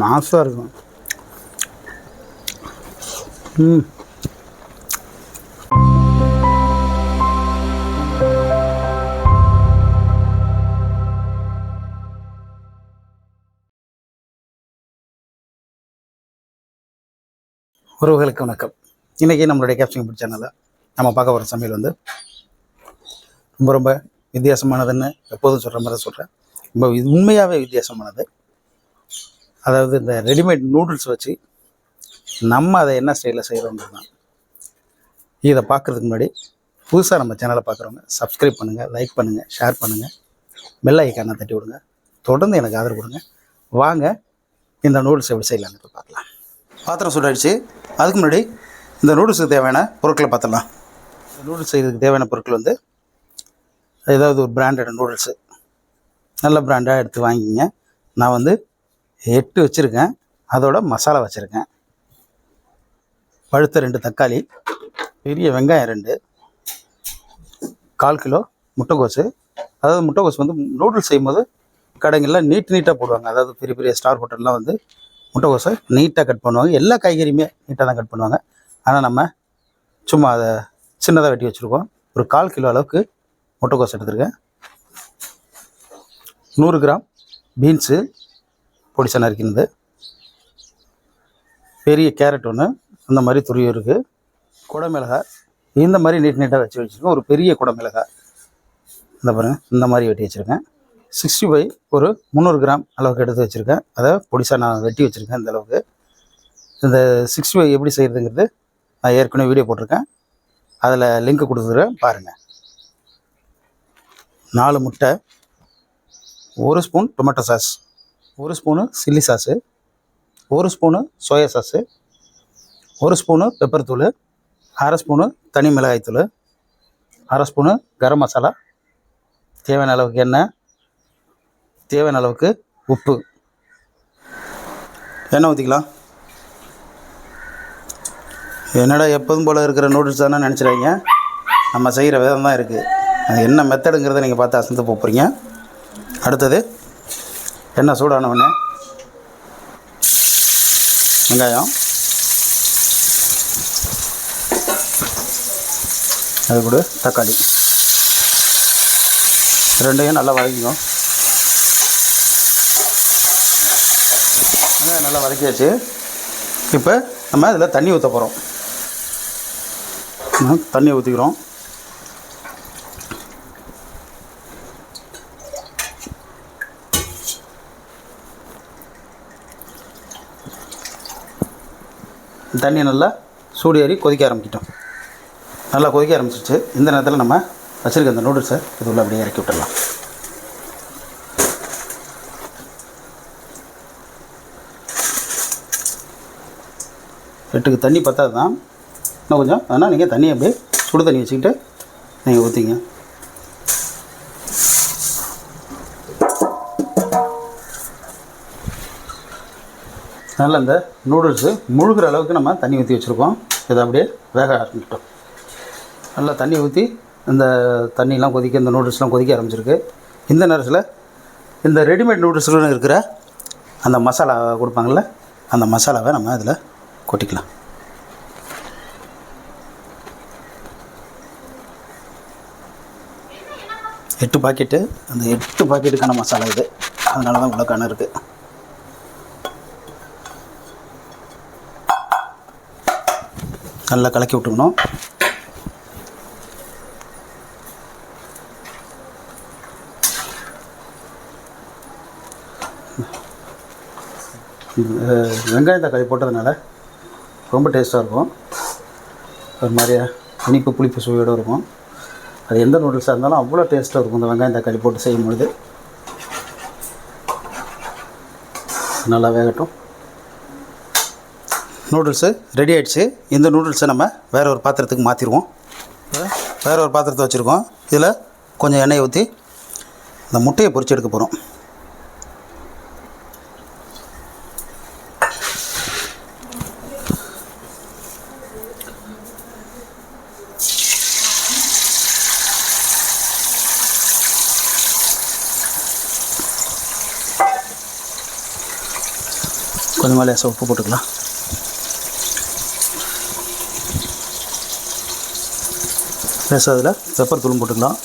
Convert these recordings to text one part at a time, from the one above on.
மாசாக இருக்கும். ம். உறவுகளுக்கு வணக்கம். இன்றைக்கி நம்மளுடைய கேப்சிங் ஃபுட் சேனலில் நம்ம பார்க்க போகிற சமையல் வந்து ரொம்ப ரொம்ப வித்தியாசமானதுன்னு எப்போதும் சொல்கிற மாதிரி சொல்கிறேன் ரொம்ப உண்மையாகவே வித்தியாசமானது. அதாவது இந்த ரெடிமேட் நூடுல்ஸ் வச்சு நம்ம அதை என்ன ஸ்டைலில் செய்கிறோன்றது தான் இதை பார்க்குறதுக்கு முன்னாடி புதுசாக நம்ம சேனலை பார்க்குறவங்க சப்ஸ்கிரைப் பண்ணுங்கள் லைக் பண்ணுங்கள் ஷேர் பண்ணுங்கள் பெல் ஐக்கானை தட்டி விடுங்க. தொடர்ந்து எனக்கு ஆதரவு கொடுங்க. வாங்க இந்த நூடுல்ஸ் எப்படி செய்யலாம்னு இப்போ பார்க்கலாம். பாத்திரம் சுடாயிடுச்சு. அதுக்கு முன்னாடி இந்த நூடுல்ஸுக்கு தேவையான பொருட்களை பார்த்துடலாம். இந்த நூடுல்ஸ் செய்கிறதுக்கு தேவையான பொருட்கள் வந்து ஏதாவது ஒரு பிராண்டட் நூடுல்ஸு நல்ல பிராண்டாக எடுத்து வாங்கிங்க நான் வந்து எட்டு வச்சுருக்கேன். அதோட மசாலா வச்சுருக்கேன். பழுத்த ரெண்டு தக்காளி பெரிய வெங்காயம் ரெண்டு கால் கிலோ முட்டைக்கோசு அதாவது முட்டைக்கோசு வந்து நூடுல்ஸ் செய்யும்போது கடைங்களில் நீட் நீட்டாக போடுவாங்க. அதாவது பெரிய பெரிய ஸ்டார் ஹோட்டல்லாம் வந்து முட்டைக்கோசை நீட்டாக கட் பண்ணுவாங்க. எல்லா காய்கறியுமே நீட்டாக தான் கட் பண்ணுவாங்க. ஆனால் நம்ம சும்மா அதை சின்னதாக வெட்டி வச்சுருக்கோம். ஒரு கால் கிலோ அளவுக்கு முட்டைக்கோஸ் எடுத்துருக்கேன். நூறு கிராம் பீன்ஸு பொடிசா நறுக்கினது. பெரிய கேரட் ஒன்று இந்த மாதிரி துருவி இருக்குது குடமிளகாய் இந்த மாதிரி நீட் நீட்டாக வச்சு வச்சுருக்கேன். ஒரு பெரிய குடமிளகாய் இந்த பாருங்கள் இந்த மாதிரி வெட்டி வச்சுருக்கேன். சிக்ஸ்டி ஃபைவ் ஒரு முந்நூறு கிராம் அளவுக்கு எடுத்து வச்சுருக்கேன். அதை பொடிசா நான் வெட்டி வச்சுருக்கேன் இந்த அளவுக்கு. இந்த சிக்ஸ்டி ஃபைவ் எப்படி செய்கிறதுங்கிறது நான் ஏற்கனவே வீடியோ போட்டிருக்கேன். அதில் லிங்க் கொடுத்துருக்கேன் பாருங்கள் நாலு முட்டை ஒரு ஸ்பூன் டொமேட்டோ சாஸ் ஒரு ஸ்பூனு சில்லி சாஸு ஒரு ஸ்பூனு சோயா சாஸு ஒரு ஸ்பூனு பெப்பர் தூள் அரை ஸ்பூனு தனி மிளகாய் தூள் அரை ஸ்பூனு கரம் மசாலா தேவையான அளவுக்கு எண்ணெய் தேவையான அளவுக்கு உப்பு. எண்ணெய் ஊற்றிக்கலாம் என்னடா எப்போதும் போல் இருக்கிற நூடுல்ஸ் தானே நினச்சிடுவீங்க நம்ம செய்கிற விதம் தான் இருக்குது அது என்ன மெத்தடுங்கிறத நீங்கள் பார்த்து அசந்து போகிறீங்க அடுத்தது எண்ணெய் சூடான உடனே? வெங்காயம். அது கூட தக்காளி. ரெண்டையும் நல்லா வதக்கிக்கும் வெங்காயம் நல்லா வதக்கியாச்சு. இப்போ நம்ம இதில் தண்ணி ஊற்ற போகிறோம் தண்ணி ஊற்றிக்கிறோம் தண்ணி நல்லா சூடு ஏறி கொதிக்க ஆரம்பிக்கிட்டோம். நல்லா கொதிக்க ஆரம்பிச்சிச்சு இந்த நேரத்தில் நம்ம வச்சுருக்க இந்த நூடுல்ஸை இது உள்ள அப்படியே இறக்கி விட்டுடலாம். எட்டுக்கு தண்ணி பத்தாது தான் இன்னும் கொஞ்சம். ஆனால் நீங்கள் தண்ணி அப்படியே சுடு தண்ணி வச்சுக்கிட்டு நீங்கள் ஊற்றிங்க அதனால் இந்த நூடுல்ஸு முழுகிற அளவுக்கு நம்ம தண்ணி ஊற்றி வச்சுருக்கோம். இதை அப்படியே வேக ஆரம்பிக்கிட்டோம் நல்லா தண்ணி ஊற்றி இந்த தண்ணிலாம் கொதிக்க இந்த நூடுல்ஸ்லாம் கொதிக்க ஆரம்பிச்சிருக்கு. இந்த நேரத்தில் இந்த ரெடிமேட் நூடுல்ஸ்லாம் இருக்கிற அந்த மசாலா கொடுப்பாங்கள்ல அந்த மசாலாவை நம்ம இதில் கொட்டிக்கலாம். எட்டு பாக்கெட்டு அந்த எட்டு பாக்கெட்டுக்கான மசாலா இது. அதனால தான் இவ்வளோ இருக்குது நல்லா கலக்கி விட்டுக்கணும். வெங்காயம் தக்காளி போட்டதுனால ரொம்ப டேஸ்ட்டாக இருக்கும். ஒரு மாதிரியா இனிப்பு புளிப்பு சுவையோடு இருக்கும். அது எந்த நூடுல்ஸாக இருந்தாலும் அவ்வளோ டேஸ்ட்டாக இருக்கும் இந்த வெங்காயம் தக்காளி போட்டு செய்யும் பொழுது நல்லா வேகட்டும். நூடுல்ஸு ரெடி ஆகிடுச்சு இந்த நூடுல்ஸை நம்ம வேற ஒரு பாத்திரத்துக்கு மாற்றிடுவோம் வேற ஒரு பாத்திரத்தை வச்சுருக்கோம். இதில் கொஞ்சம் எண்ணெயை ஊற்றி இந்த முட்டையை பொறிச்சு எடுக்க போகிறோம் கொஞ்சமாக லேசாக உப்பு போட்டுக்கலாம். லேசாக அதில் பெப்பர் தூளும் போட்டுக்கலாம்.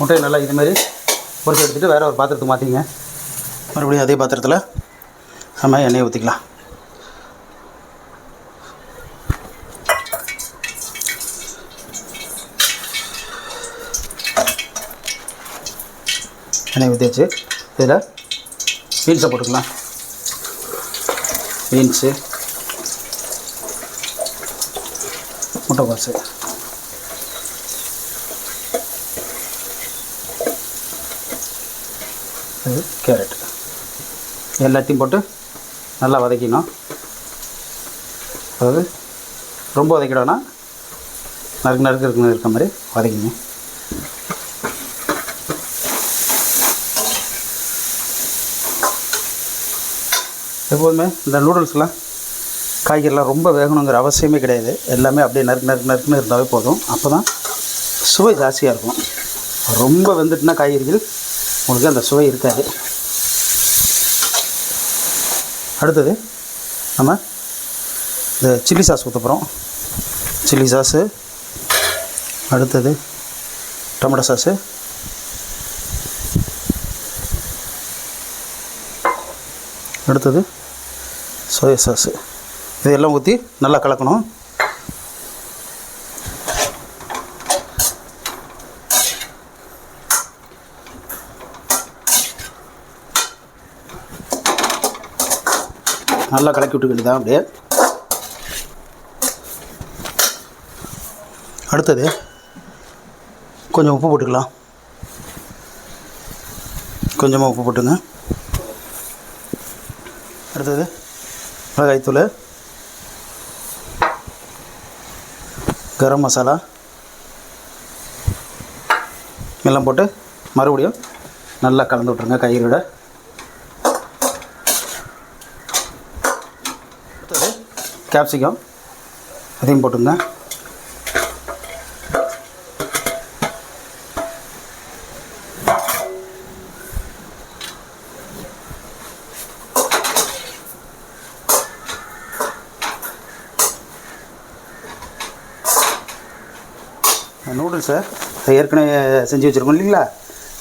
முட்டையை நல்லா இதுமாரி மாதிரி எடுத்துகிட்டு வேறு ஒரு பாத்திரத்துக்கு மாற்றிங்க மறுபடியும் அதே பாத்திரத்தில் நம்ம எண்ணெயை ஊற்றிக்கலாம் எண்ணெய் ஊற்றியாச்சு இதில் பீன்ஸை போட்டுக்கலாம். பீன்ஸு முட்டைக்கோசு இது கேரட். எல்லாத்தையும் போட்டு நல்லா வதக்கிடணும். அதாவது ரொம்ப வதக்கிடோன்னா நறுக்கு நறுக்கு இருக்கு இருக்க மாதிரி வதக்கிங்க. எப்போதுமே இந்த நூடுல்ஸ்லாம் காய்கறிலாம் ரொம்ப வேகணுங்கிற அவசியமே கிடையாது. எல்லாமே அப்படியே நறுக்கு நறுக்கு நறுக்குன்னு இருந்தாவே போதும். அப்போ தான் சுவை ஜாஸ்தியாக இருக்கும். ரொம்ப வெந்துட்டுனா காய்கறிகள் உங்களுக்கு அந்த சுவை இருக்காது. அடுத்தது நம்ம இந்த சில்லி சாஸ் ஊற்ற போகிறோம் சில்லி சாஸு அடுத்தது டொமேட்டோ சாஸு அடுத்தது சோயா சாஸு இதெல்லாம் ஊற்றி நல்லா கலக்கணும். நல்லா கலக்கி விட்டு வேண்டியதான் அப்படியே. அடுத்தது கொஞ்சம் உப்பு போட்டுக்கலாம். கொஞ்சமாக உப்பு போட்டுங்க. அடுத்தது மிளகாய்த்தூள் கரம் மசாலா எல்லாம் போட்டு மறுபடியும் நல்லா கலந்து விட்ருங்க கயிறோட கேப்சிகம் அதையும் போட்டுங்க நூடுல்ஸை ஏற்கனவே செஞ்சு வச்சுருக்கோம் இல்லைங்களா?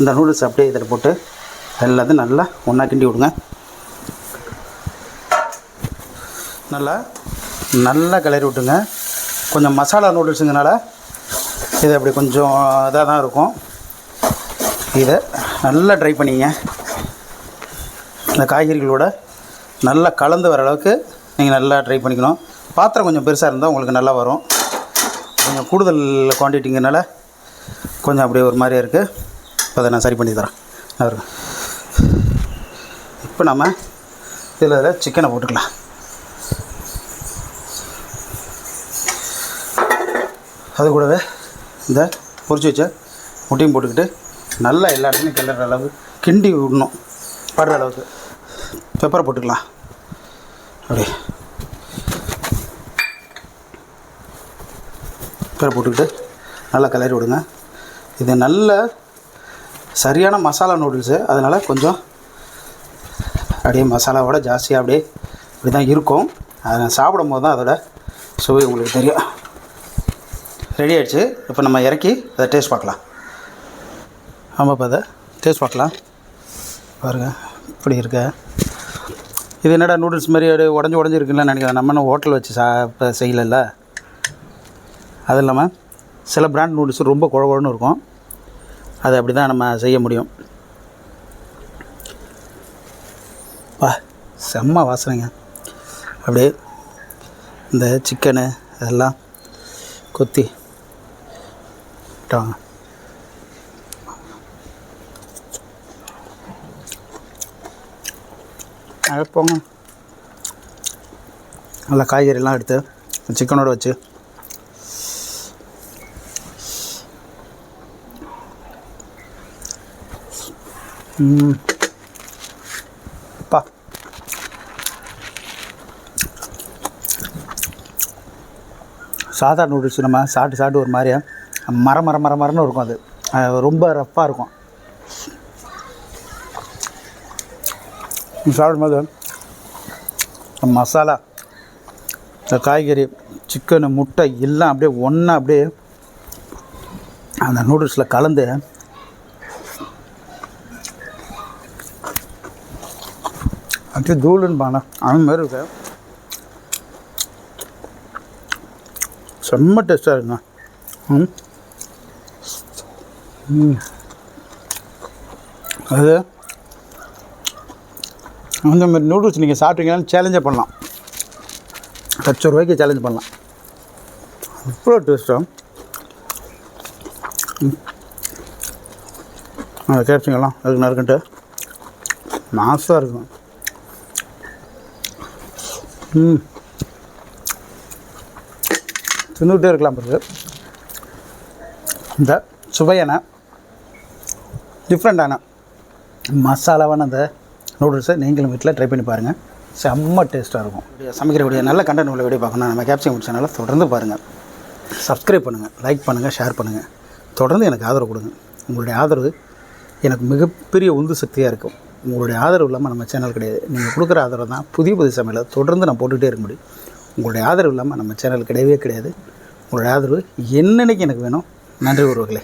இந்த நூடுல்ஸ் அப்படியே இதில் போட்டு எல்லாத்தையும் நல்லா ஒன்றா கிண்டி விடுங்க. நல்லா நல்லா கிளறி விட்டுங்க. கொஞ்சம் மசாலா நூடுல்ஸுங்கனால இது அப்படி கொஞ்சம் இதாக தான் இருக்கும். இதை நல்லா ட்ரை பண்ணிங்க. இந்த காய்கறிகளோட நல்லா கலந்து வர அளவுக்கு நீங்கள் நல்லா ட்ரை பண்ணிக்கணும். பாத்திரம் கொஞ்சம் பெருசாக இருந்தால் உங்களுக்கு நல்லா வரும். கொஞ்சம் கூடுதல் குவான்டிட்டிங்கனால கொஞ்சம் அப்படியே ஒரு மாதிரியே இருக்குது இப்போ அதை நான் சரி பண்ணி தரேன். அவர் இப்போ நம்ம இதில் இதில் சிக்கனை போட்டுக்கலாம். அது கூடவே இந்த பொறிச்சு வச்ச முட்டையும் போட்டுக்கிட்டு நல்லா எல்லா இடத்துலையும் கிளற அளவு கிண்டி விடணும். படுற அளவுக்கு. பெப்பரை போட்டுக்கலாம். அப்படியே. பெப்பரை போட்டுக்கிட்டு நல்லா கிளறி விடுங்க. இது நல்ல சரியான மசாலா நூடுல்ஸு அதனால் கொஞ்சம் அப்படியே மசாலாவோட ஜாஸ்தியாக அப்படியே இப்படி தான் இருக்கும். அதை சாப்பிடும் போது தான் அதோட சுவை உங்களுக்கு தெரியும். ரெடி ஆகிடுச்சு இப்போ நம்ம இறக்கி அதை டேஸ்ட் பார்க்கலாம். ஆமாப்பா அதை டேஸ்ட் பார்க்கலாம். பாருங்கள் இப்படி இருக்க. இது என்னடா நூடுல்ஸ் மாதிரி அப்படியே உடஞ்சி உடஞ்சி இருக்குன்னு நினைக்கிறேன். நம்ம ஹோட்டல் வச்சு சா இப்போ செய்யலைல்ல? அது இல்லாமல் சில பிராண்ட் நூடுல்ஸ் ரொம்ப குழகுழன்னு இருக்கும். அது அப்படி தான் நம்ம செய்ய முடியும். வா செம்ம வாசனைங்க. அப்படியே இந்த சிக்கனு அதெல்லாம் கொத்தி விட்டாங்க. போங்க. நல்லா காய்கறிலாம் எடுத்து சிக்கனோட வச்சு Mm. அப்பா சாதா நூடுல்ஸ் நம்ம சாப்பிட்டு சாப்பிட்டு ஒரு மாதிரியா மர மரம் மர மரம்னு இருக்கும் அது. ரொம்ப ரஃப்பாக இருக்கும். சாப்பிடும்போது மசாலா இந்த காய்கறி சிக்கனு முட்டை எல்லாம் அப்படியே ஒன்றா அப்படியே அந்த நூடுல்ஸில் கலந்து அப்படியே தூளுன்னு பாண்ணா அந்த மாதிரி இருக்க. செம்ம டேஸ்ட்டாக இருக்குண்ணா. ம். அது அந்த மாதிரி நூடுல்ஸ் நீங்கள் சாப்பிட்டீங்கன்னு சேலஞ்சே பண்ணலாம். லட்ச ரூபாய்க்கு சேலஞ்ச் பண்ணலாம். அவ்வளோ டேஸ்ட்டாக அந்த கேப்சிங்கெல்லாம் அதுக்கு நறுக்கிட்டு மாசாக இருக்கும். ம். தின்னுக்கிட்டே இருக்கலாம் பிறகு. இந்த சுவையான டிஃப்ரெண்ட்டான மசாலாவான அந்த நூடுல்ஸை நீங்களும் வீட்டில் ட்ரை பண்ணி பாருங்கள் செம்ம டேஸ்ட்டாக இருக்கும். சமைக்கிற வீடியோ நல்ல கண்டென்ட் உள்ள வீடியோ பார்க்கணும் நம்ம கேப்சிங் சேனலில் தொடர்ந்து பாருங்கள் சப்ஸ்கிரைப் பண்ணுங்கள் லைக் பண்ணுங்கள் ஷேர் பண்ணுங்கள் தொடர்ந்து எனக்கு ஆதரவு கொடுங்க. உங்களுடைய ஆதரவு எனக்கு மிகப்பெரிய உந்து சக்தியாக இருக்கும். உங்களுடைய ஆதரவு இல்லாமல் நம்ம சேனல் கிடையாது. நீங்கள் கொடுக்குற ஆதரவு தான் புதிய புதிய சமையலை தொடர்ந்து நான் போட்டுகிட்டே இருக்க முடியும். உங்களுடைய ஆதரவு இல்லாமல் நம்ம சேனல் கிடையவே கிடையாது. உங்களுடைய ஆதரவு என்னன்னைக்கு எனக்கு வேணும்? நன்றி உறவுகளே.